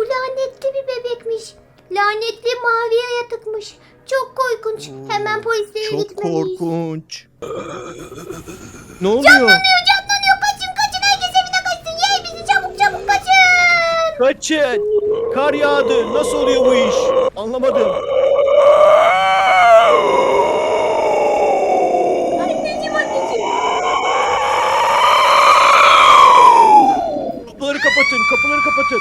Bu lanetli bir bebekmiş. Lanetli maviye yatıkmış. Çok korkunç. Hemen polislere Çok gitmeliyiz. korkunç. ne oluyor? Canlanıyor canlanıyor. Kaçın kaçın herkes evine kaçsın. Yey bizi çabuk çabuk kaçın. Kaçın. Kar yağdı. Nasıl oluyor bu iş? Anlamadım. Anneciğim anneciğim. Kapıları kapatın. Kapıları kapatın.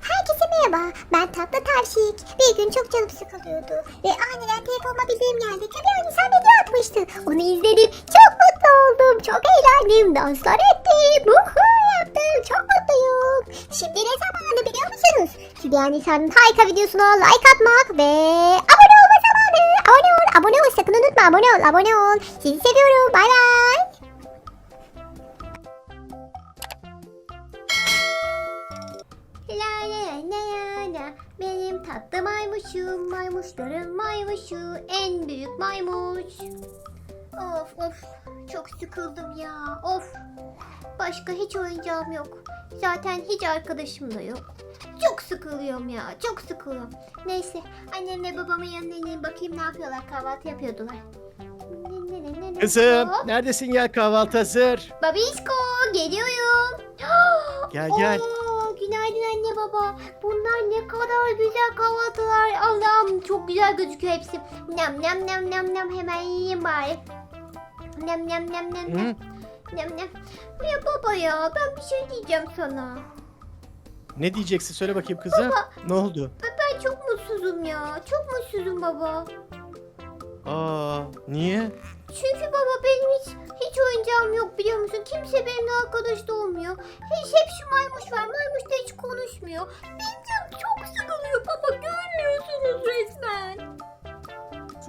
Herkese merhaba. Ben Tatlı Tavşik. Bir gün çok canım sıkılıyordu. Ve aniden telefonuma bildirim geldi. Tabii hani sen video atmıştın. Onu izledim. Çok mutlu oldum. Çok eğlendim. Danslar ettim. Uhu yaptım. Çok mutluyum. Şimdi ne zamanı biliyor musunuz? Hülya Nisa'nın harika videosuna like atmak ve abone olma zamanı. Abone ol. Abone ol. Sakın unutma. Abone ol. Abone ol. Sizi seviyorum. Bay bay. Benim tatlı maymuşum. Maymuşların maymuşu. En büyük maymuş. Of of. Çok sıkıldım ya. Of. Başka hiç oyuncağım yok. Zaten hiç arkadaşım da yok. Çok sıkılıyorum ya. Çok sıkılıyorum. Neyse. Annemle babamın yanına ineyim. Bakayım ne yapıyorlar. Kahvaltı yapıyordular. Kızım Hop. neredesin gel kahvaltı hazır. Babişko geliyorum. Gel gel. Oo, anne baba. Bunlar ne kadar güzel kahvaltılar. Allah'ım çok güzel gözüküyor hepsi. Nem nem nem nem nem hemen yiyeyim bari. Nem nem nem nem nem. Nem nem. Ya baba ya ben bir şey diyeceğim sana. Ne diyeceksin söyle bakayım kızım. Ne oldu? Ben çok mutsuzum ya. Çok mutsuzum baba. Aa niye? Çünkü baba benim hiç hiç oyuncağım yok biliyor musun? Kimse benimle arkadaş da olmuyor. Hiç hep şu maymuş var. Maymuş da hiç konuşmuyor. Benim canım çok sıkılıyor baba. Görmüyorsunuz resmen.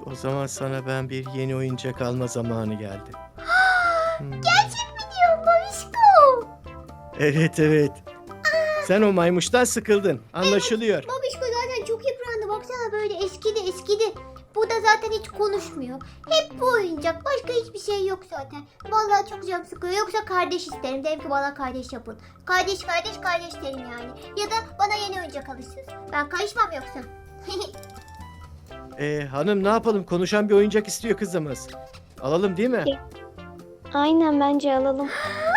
O zaman sana ben bir yeni oyuncak alma zamanı geldi. Hmm. Gerçek mi diyorsun babişko? Evet evet. Sen o maymuştan sıkıldın. Anlaşılıyor. Babişko zaten hiç konuşmuyor. Hep bu oyuncak. Başka hiçbir şey yok zaten. Vallahi çok canım sıkıyor. Yoksa kardeş isterim. Derim ki bana kardeş yapın. Kardeş kardeş kardeş derim yani. Ya da bana yeni oyuncak alırsınız. Ben karışmam yoksa. Ee, hanım ne yapalım? Konuşan bir oyuncak istiyor kızımız. Alalım değil mi? Aynen bence alalım.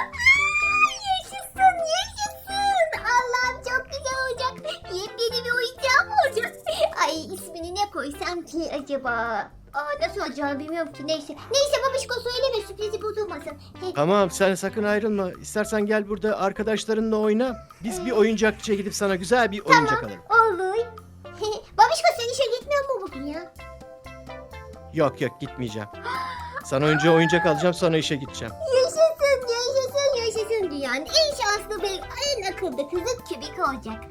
acaba? Aa, nasıl olacağını bilmiyorum ki. Neyse. Neyse babişko söyleme sürprizi bozulmasın. He, Tamam sen sakın ayrılma. İstersen gel burada arkadaşlarınla oyna. Biz bir oyuncakçıya gidip sana güzel bir oyuncak alalım. olur. babişko sen işe gitmiyor mu bugün ya? Yok yok gitmeyeceğim. Sana önce oyuncak alacağım sonra işe gideceğim. Yaşasın yaşasın yaşasın dünyanın en şanslı ve en akıllı kızı kübik olacak.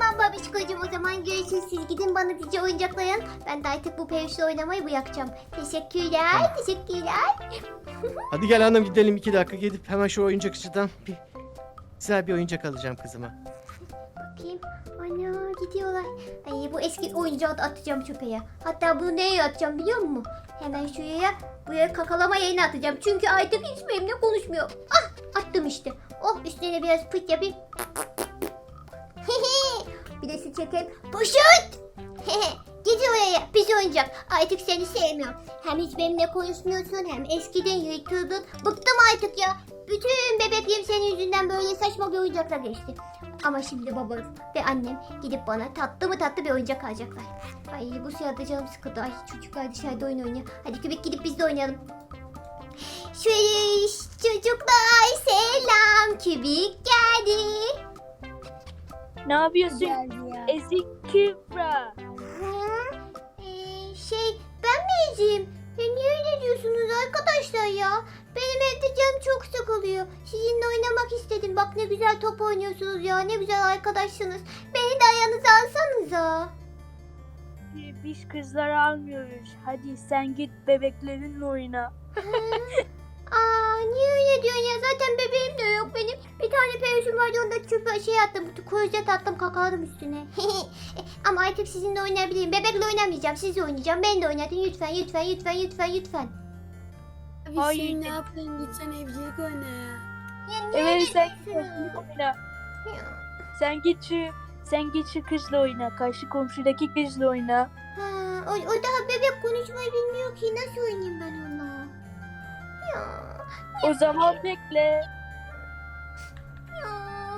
Tamam babişkocuğum o zaman görüşürüz siz gidin bana dizi oyuncaklayın. Ben de artık bu perişle oynamayı bırakacağım. Teşekkürler teşekkürler. Hadi gel hanım gidelim iki dakika gidip hemen şu oyuncakçıdan bir güzel bir oyuncak alacağım kızıma. Bakayım. Ana gidiyorlar. Ay bu eski oyuncağı da atacağım çöpe ya. Hatta bunu neye atacağım biliyor musun? Hemen şuraya buraya kakalama yayını atacağım. Çünkü artık hiç benimle konuşmuyor. Ah attım işte. Oh üstüne biraz pıt yapayım. Bir de su çekeyim. Puşut! Git oraya pis oyuncak. Artık seni sevmiyorum. Hem hiç benimle konuşmuyorsun hem eskiden yırtıldın. Bıktım artık ya. Bütün bebeklerim senin yüzünden böyle saçma bir oyuncakla geçti. Ama şimdi babam ve annem gidip bana tatlı mı tatlı bir oyuncak alacaklar. Ay bu sırada canım sıkıldı. Ay çocuklar dışarıda oyun oynuyor. Hadi kübik gidip biz de oynayalım. Şuş çocuklar selam kübik geldi. Ne yapıyorsun? Ezik Kübra. Ha? Ee, şey ben mi? Ya niye öyle diyorsunuz arkadaşlar ya? Benim evde canım çok sıkılıyor. Sizinle oynamak istedim. Bak ne güzel top oynuyorsunuz ya. Ne güzel arkadaşsınız. Beni de ayağınıza alsanıza. Biz kızlar almıyoruz. Hadi sen git bebeklerinle oyna. Niye öyle diyorsun ya? Zaten bebeğim de yok benim. Bir tane peruşum vardı onda çöpe şey attım. Klozet attım kakaladım üstüne. Ama artık sizinle oynayabilirim. Bebekle oynamayacağım. Sizle oynayacağım. Ben de oynatın lütfen lütfen lütfen lütfen lütfen. Abi Hayır. sen ne yapıyorsun? Gitsen evcilik oyna ya. Ya niye Evet sen git oyna. Ya. Sen git şu sen git şu kızla oyna. Karşı komşudaki kızla oyna. Ha, o, o daha bebek konuşmayı bilmiyor ki nasıl oynayayım ben ona? Ya, O zaman bekle. ya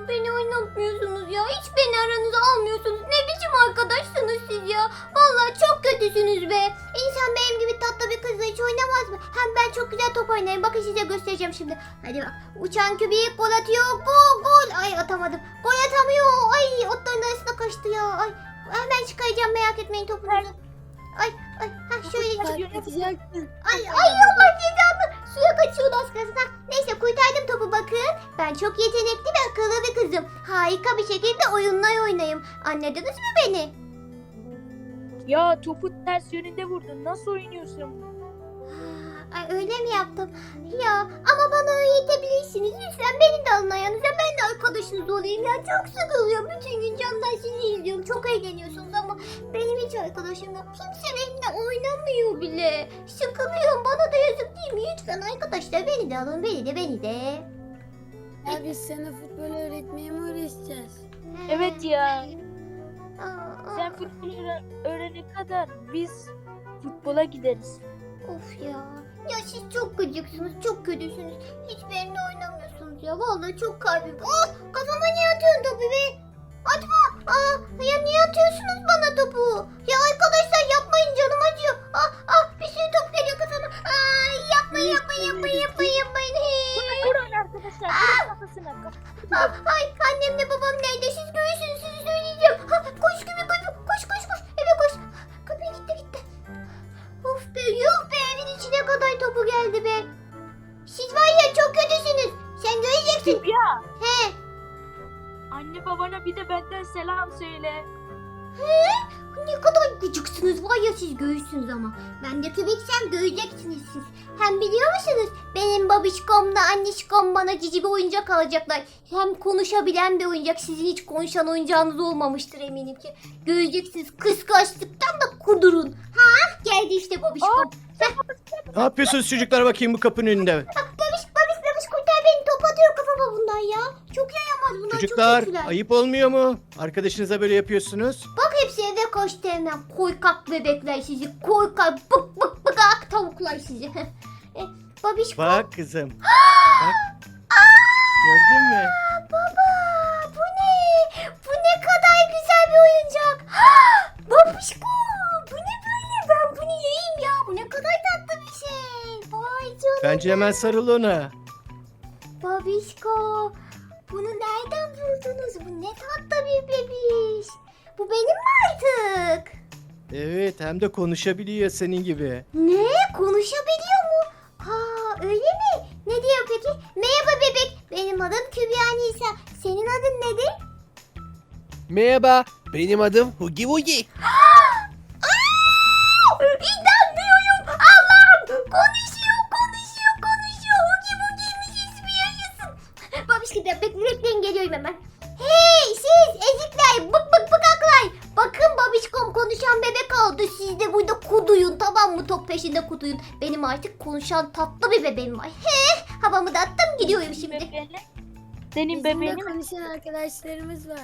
beni oynatmıyorsunuz ya. Hiç beni aranıza almıyorsunuz. Ne biçim arkadaşsınız siz ya? Vallahi çok kötüsünüz be. İnsan benim gibi tatlı bir kızla hiç oynamaz mı? Hem ben çok güzel top oynarım. Bakın size göstereceğim şimdi. Hadi bak. Uçan kübik gol atıyor. Gol gol. Ay atamadım. Gol atamıyor. Ay otların arasına kaçtı ya. Ay hemen çıkaracağım merak etmeyin topunuzu. Ay ay. Ha şöyle. Ay ay Allah cezamı. Suya kaçıyordu az kalsın. Neyse kurtardım topu bakın. Ben çok yetenekli ve akıllı bir kızım. Harika bir şekilde oyunlar oynayayım. Anladınız mı beni? Ya topu ters yönünde vurdun. Nasıl oynuyorsun? Ay öyle mi yaptım? Ya ama bana öğretebilirsiniz. Lütfen beni de alın ayağınıza. Ben de arkadaşınız olayım ya. Çok sıkılıyorum. Bütün gün camdan sizi izliyorum. Çok eğleniyorsunuz ama benim hiç arkadaşım yok. Kimse benimle oynamıyor bile. Sıkılıyorum. Bana da yazık değil mi? Lütfen arkadaşlar beni de alın. Beni de beni de. Ya biz sana futbol öğretmeye mi uğraşacağız? Evet ya. Aa, Sen futbol öğren- öğrenene kadar biz futbola gideriz. Of ya. Ya siz çok gıcıksınız, çok kötüsünüz. Hiç benimle oynamıyorsunuz ya. Vallahi çok kalbim. Oh! Kafama niye atıyorsun topu be? Atma. Aa, ya niye atıyorsunuz bana topu? Ya arkadaşlar yapmayın canım acıyor. Ah ah bir sürü top geliyor kafama. Ay yapmayın yapmayın yapmayın yapmayın yapmayın. Vurun arkadaşlar. Vurun kafasına. Ah, ay annemle babam nerede? Siz görürsünüz geldi be. Siz var ya çok kötüsünüz. Sen göreceksin. Ya. He. Anne babana bir de benden selam söyle. Ne kadar gıcıksınız var ya siz göğüsünüz ama. Ben de köpeksem göreceksiniz siz. Hem biliyor musunuz benim babişkomla annişkom bana cici bir oyuncak alacaklar. Hem konuşabilen bir oyuncak. Sizin hiç konuşan oyuncağınız olmamıştır eminim ki. Göreceksiniz kıskançlıktan da kudurun. Ha geldi işte babişkom. Ne yapıyorsunuz çocuklar bakayım bu kapının önünde? Bak kurtar beni top atıyor kafama bundan ya. Çok yayamaz bunlar Çocuklar çok kötüler. ayıp olmuyor mu? Arkadaşınıza böyle yapıyorsunuz. Bak hepsi eve koştu hemen. Koykak bebekler sizi. Koykak bık bık bık ak tavuklar sizi. e, babiş Bak kızım. Bak. Gördün mü? baba bu ne? Bu ne kadar güzel bir oyuncak. Babişko bu ne böyle ben bunu yiyeyim ya. Bu ne kadar tatlı bir şey. Vay canına. Bence hemen sarıl ona. Babişko bunu nereden buldunuz? Bu ne tatlı bir bebiş. Bu benim mi artık? Evet hem de konuşabiliyor senin gibi. Ne? Konuşabiliyor mu? Aa öyle mi? Ne diyor peki? Merhaba bebek. Benim adım Kübra Nisa. Senin adın nedir? Merhaba, benim adım Hugi Wugi. Artık konuşan tatlı bir bebeğim var. He, havamı da attım gidiyorum şimdi. Senin Bizim de konuşan arkadaşlarımız var.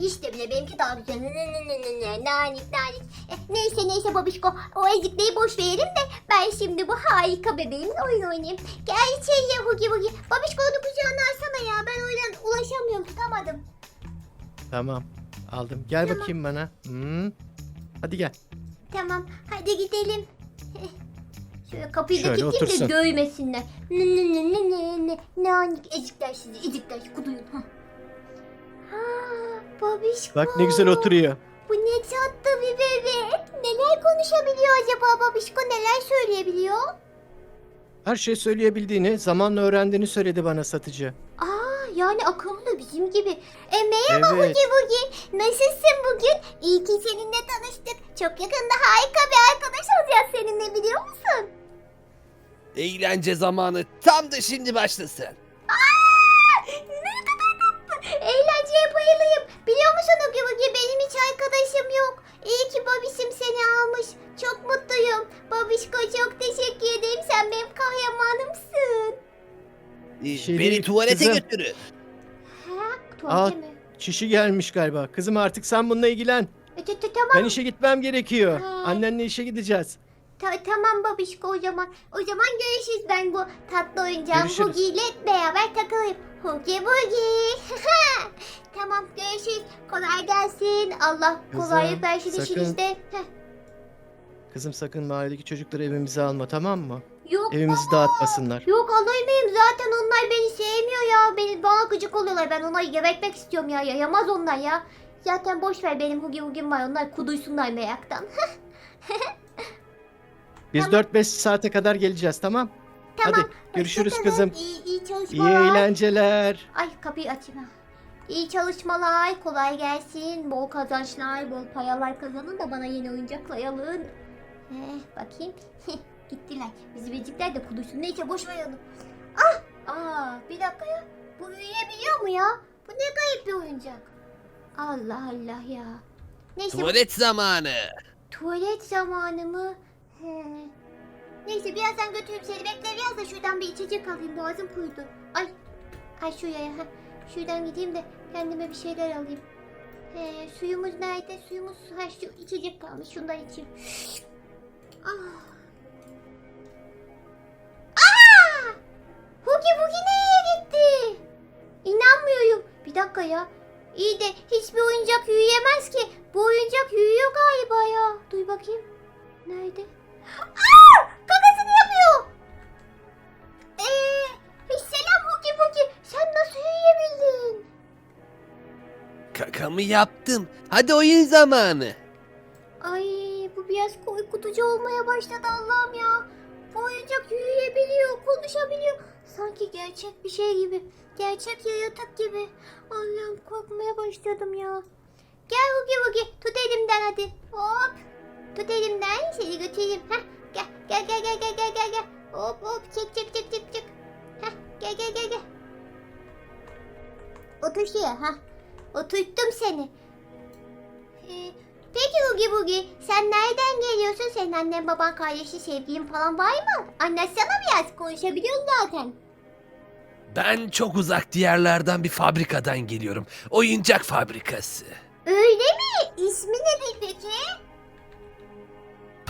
İşte bile benimki daha güzel. Ne ne ne ne ne nanik nanik. Eh, neyse neyse babişko o ezikliği boş verelim de ben şimdi bu harika bebeğimle oyun oynayayım. Gel içeriye Hugi Bugi. Babişko onu kucağına alsana ya ben oradan ulaşamıyorum tutamadım. Tamam. Aldım. Gel Tamam. bakayım bana. Hmm. Hadi gel. Tamam hadi gidelim. Şöyle kapıyı da Şöyle kilitleyeyim de otursun. görmesinler. Ne ne ne ne ne ne nanik ezikler sizi ezikler kuduyun. Ha. Ha, babişko. Bak ne güzel oturuyor. Bu ne tatlı bir bebek. Neler konuşabiliyor acaba babişko neler söyleyebiliyor? Her şey söyleyebildiğini, zamanla öğrendiğini söyledi bana satıcı. Aa yani akıllı bizim gibi. E merhaba Evet. Hugi Bugi. Nasılsın bugün? İyi ki seninle tanıştık. Çok yakında harika bir arkadaş olacağız seninle biliyor musun? Eğlence zamanı tam da şimdi başlasın. Aa, ne kadar tatlı. Eğlenceye bayılayım. Biliyor musun Hugi Bugi benim hiç arkadaşım yok. İyi ki babişim seni almış. Çok mutluyum. Babişko çok teşekkür ederim. Sen benim kahramanımsın. Ee, Şey Beni değil, tuvalete kızım. götürün. Ha? Aa, mi? Çişi gelmiş galiba. Kızım artık sen bununla ilgilen. E, t- t- tamam. Ben işe gitmem gerekiyor. Ha. Annenle işe gideceğiz. Ta- tamam babişko o zaman. O zaman görüşürüz ben bu tatlı oyuncağım Görüşürüz. Hugi ile beraber takılayım. Hugi Bugi. tamam görüşürüz. Kolay gelsin. Allah Kızım, kolaylık versin sakın- işinizde. Heh. Kızım sakın mahalledeki çocukları evimize alma tamam mı? Yok Evimizi dağıtmasınlar. Yok alayım zaten onlar beni sevmiyor ya. Beni bana gıcık oluyorlar. Ben onları gebertmek istiyorum ya. Yayamaz onlar ya. Zaten boş ver benim Hugi Hugi'm var. Onlar kuduysunlar meraktan. Biz Tamam. 4-5 saate kadar geleceğiz tamam? tamam. Hadi görüşürüz hoşça kalın. kızım. İyi, iyi İyi çalışmalar. eğlenceler. Ay kapıyı açayım. ha. İyi çalışmalar, kolay gelsin, bol kazançlar, bol payalar kazanın da bana yeni oyuncaklar alın. Heh, bakayım. Gittiler. Bizi becikler de kudursun. Neyse boş ver onu. Ah! Aa, bir dakika ya. Bu büyüyebiliyor mu ya? Bu ne garip bir oyuncak. Allah Allah ya. Neyse Tuvalet zamanı. tuvalet zamanı mı? Neyse birazdan götürüp seni bekle biraz da şuradan bir içecek alayım boğazım kurudu. Ay. Ay şuraya ha. Şuradan gideyim de kendime bir şeyler alayım. He, suyumuz nerede? Suyumuz ha şu içecek kalmış. Şundan içeyim. Ah. Aa! Hugi Bugi nereye gitti? İnanmıyorum. Bir dakika ya. İyi de hiçbir oyuncak yürüyemez ki. Bu oyuncak yürüyor galiba ya. Duy bakayım. Nerede? Aa! Kakasını yapıyor. Eee, selam Hugi Bugi. Sen nasıl yürüyebildin? Kakamı yaptım. Hadi oyun zamanı. Ay bu biraz korkutucu olmaya başladı Allah'ım ya. Bu oyuncak yürüyebiliyor, konuşabiliyor. Sanki gerçek bir şey gibi. Gerçek yaratık gibi. Allah'ım korkmaya başladım ya. Gel Hugi Hugi tut elimden hadi. Hop. Tut elimden seni götüreyim. Heh, gel gel gel gel gel gel gel gel. Hop hop çık çık çık çık çık. Heh, gel gel gel gel. Otur şuraya ha. Oturttum seni. Ee, Peki Hugi Bugi, sen nereden geliyorsun? Senin annen, baban, kardeşi, sevgilin falan var mı? Anlatsana biraz, konuşabiliyorsun zaten. Ben çok uzak diyarlardan bir fabrikadan geliyorum. Oyuncak fabrikası. Öyle mi? İsmi nedir peki?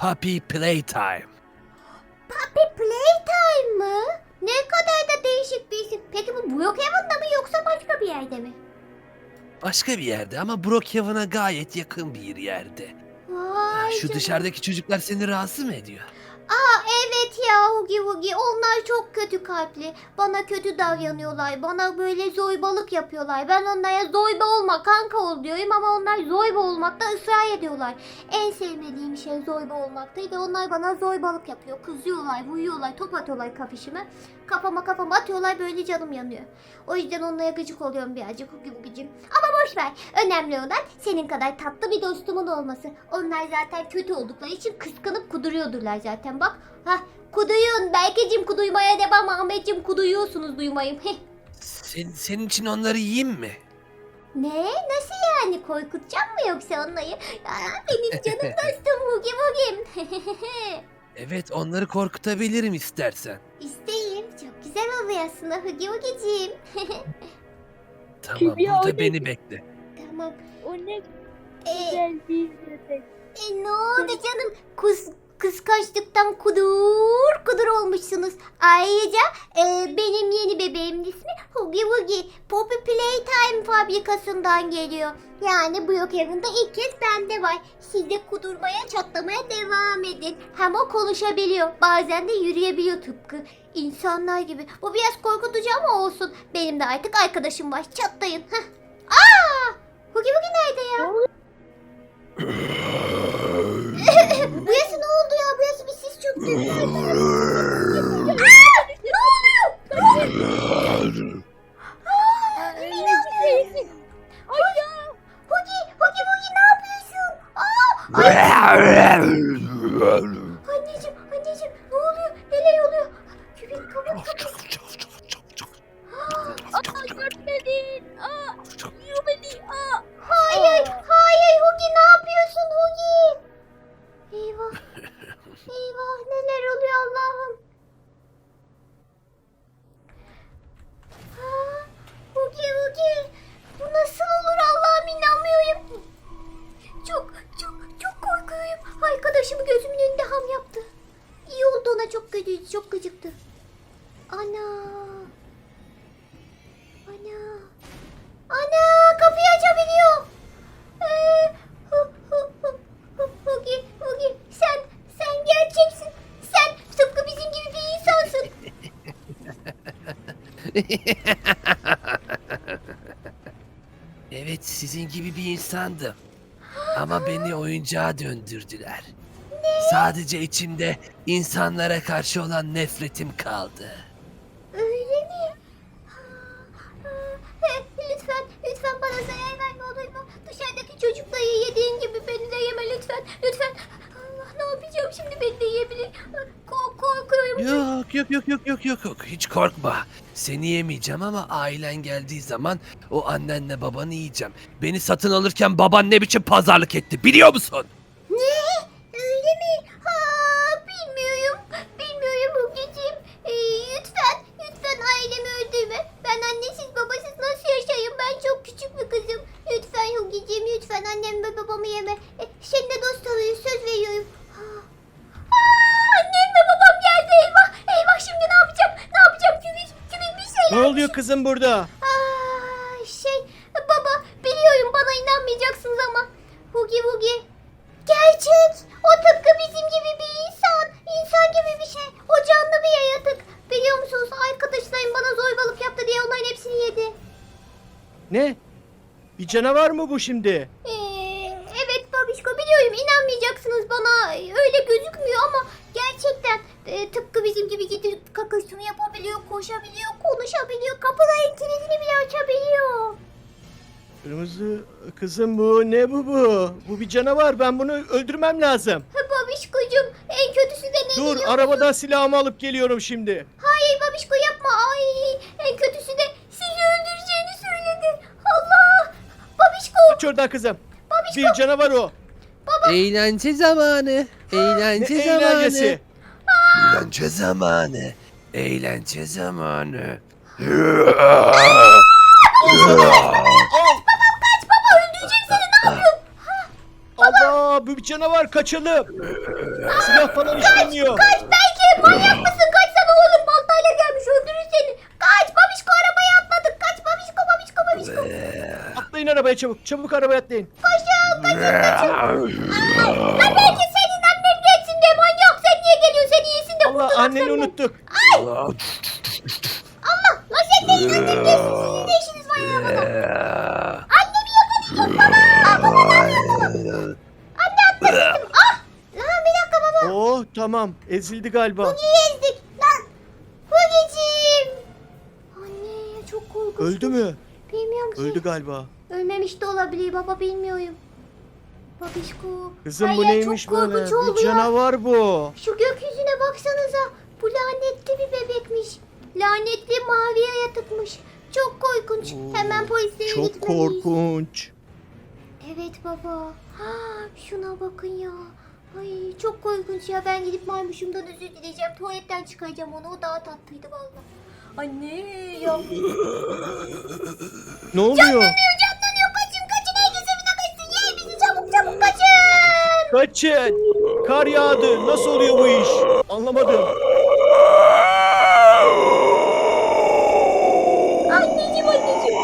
Puppy Playtime. Puppy Playtime mı? Ne kadar da değişik bir isim. Peki bu Brookhaven'da mı yoksa başka bir yerde mi? Başka bir yerde ama Brookhaven'a gayet yakın bir yerde. Vay Şu canına. dışarıdaki çocuklar seni rahatsız mı ediyor? Evet ya Hugi Hugi onlar çok kötü kalpli. Bana kötü davranıyorlar. Bana böyle zoybalık yapıyorlar. Ben onlara zoyba olma kanka ol diyorum ama onlar zoyba olmakta ısrar ediyorlar. En sevmediğim şey zoyba olmaktı ve onlar bana zoybalık yapıyor. Kızıyorlar, vuruyorlar, top atıyorlar kafişime. Kafama kafama atıyorlar böyle canım yanıyor. O yüzden onlara gıcık oluyorum birazcık Hugi Hugi'cim. Ama boş ver. Önemli olan senin kadar tatlı bir dostumun olması. Onlar zaten kötü oldukları için kıskanıp kuduruyordular zaten bak. Ha kuduyun. Berkeciğim kuduymaya devam. Ahmetciğim kuduyuyorsunuz duymayın. Heh. Sen, senin için onları yiyeyim mi? ne? Nasıl yani? Korkutacak mı yoksa onları? Aa, benim canım dostum Hugi Hugi'm. Evet onları korkutabilirim istersen. İsteyim. Çok güzel oluyor aslında Hugi Hugi'ciğim. Tamam o burada ne? beni bekle. tamam. O ne Ee, güzel bir bebek. E, ne oldu canım? Kız kıskançlıktan kudur kudur olmuşsunuz. Ayrıca e, benim yeni bebeğimin ismi Hugi Wugi. Poppy Playtime fabrikasından geliyor. Yani Brookhaven'da ilk kez bende var. Siz de kudurmaya çatlamaya devam edin. Hem o konuşabiliyor. Bazen de yürüyebiliyor tıpkı. insanlar gibi. Bu biraz korkutucu ama olsun. Benim de artık arkadaşım var. Çatlayın. Heh. Aa! Hugi Wugi nerede ya? Burası ne oldu ya? Burası bir sis çöktü. Aa! Ne oluyor? Aa, inanmıyorum. Ay ya. Hugi, Hugi, Hugi ne yapıyorsun? Aa, ay, acıktı. Ana. Ana. Ana kapıyı açabiliyor. Ee, hu, hu, hu, hu, Hugi, Hugi sen, sen gerçeksin. Sen tıpkı bizim gibi bir insansın. Evet sizin gibi bir insandım. Ama beni oyuncağa döndürdüler. Sadece içimde insanlara karşı olan nefretim kaldı. Öyle mi? Lütfen, lütfen bana zarar verme olur mu? Dışarıdaki çocukları yediğin gibi beni de yeme lütfen. Lütfen. Allah ne yapacağım şimdi beni de yiyebilir. Kork korkuyorum. Yok yok yok yok yok yok yok hiç korkma. Seni yemeyeceğim ama ailen geldiği zaman o annenle babanı yiyeceğim. Beni satın alırken baban ne biçim pazarlık etti biliyor musun? Ne? Öyle mi? Ha, bilmiyorum. Bilmiyorum Hugeciğim. Ee, lütfen, lütfen ailemi öldürme. Ben annesiz babasız nasıl yaşayayım? Ben çok küçük bir kızım. Lütfen Hugeciğim, lütfen annemi ve babamı yeme. E, seninle dost oluruz, söz veriyorum. Ha. Aa, annem ve babam geldi. Eyvah, eyvah şimdi ne yapacağım? Ne yapacağım? Kübik, kübik bir oluyor kızım burada? Aa, şey, baba biliyorum bana inanmayacaksınız ama. Hugi Hugi. Gerçek. O tıpkı bizim gibi bir insan. İnsan gibi bir şey. O canlı bir yaratık. Biliyor musunuz arkadaşlarım bana zorbalık yaptı diye onların hepsini yedi. Ne? Bir canavar mı bu şimdi? Ee, evet babişko biliyorum inanmayacaksınız bana öyle gözükmüyor ama gerçekten e, tıpkı bizim gibi gidip kakasını yapabiliyor, koşabiliyor, konuşabiliyor, kapıların kilidini bile açabiliyor. Kırmızı kızım bu ne bu bu? Bu bir canavar ben bunu öldürmem lazım. Babişkocuğum en kötüsü de ne Dur biliyor musun? arabadan silahımı alıp geliyorum şimdi. Hayır babişko yapma. Ay en kötüsü de sizi öldüreceğini söyledi. Allah. Babişko. Kaç oradan kızım. Bir canavar o. Eğlence zamanı. Ne Eğlence eğlencesi? Eğlence zamanı. Eğlence zamanı. Canavar kaçalım. Silah falan işlemiyor. Kaç belki manyak mısın? Kaçsana oğlum baltayla gelmiş öldürür seni. Kaç babişko arabaya atladık. Kaç babişko babişko babişko. Atlayın arabaya çabuk. Çabuk arabaya atlayın. Koşun kaçın kaçın. Lan belki senin annen gelsin diye manyak. Sen niye geliyorsun? Sen iyisin de Allah kurtulak anneni senden. unuttuk. Allah. Lan sen neyin annen gelsin? Tamam ezildi galiba. Niye ezdik? Lan. Hugeciğim. Anne çok korkunç. Öldü mü? Bilmiyorum ki. Öldü galiba. Ölmemiş de olabilir baba bilmiyorum. Babişko. Kızım Her bu yer neymiş çok böyle? korkunç Bir oluyor. canavar bu. Şu gökyüzüne baksanıza. Bu lanetli bir bebekmiş. Lanetli mavi yaratıkmış. Çok korkunç. Oo, Hemen polislere Çok gitmeliyiz. korkunç. Evet baba. Ha, şuna bakın ya. Ay çok korkunç ya ben gidip maymuşumdan özür dileyeceğim. Tuvaletten çıkacağım onu o daha tatlıydı valla. Anne ya. Ne oluyor? Canlanıyor canlanıyor kaçın kaçın herkes evine kaçsın. Yer bizi çabuk çabuk kaçın. Kaçın. Kar yağdı. Nasıl oluyor bu iş? Anlamadım. Anneciğim anneciğim.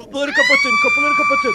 Kapıları kapatın. Kapıları kapatın.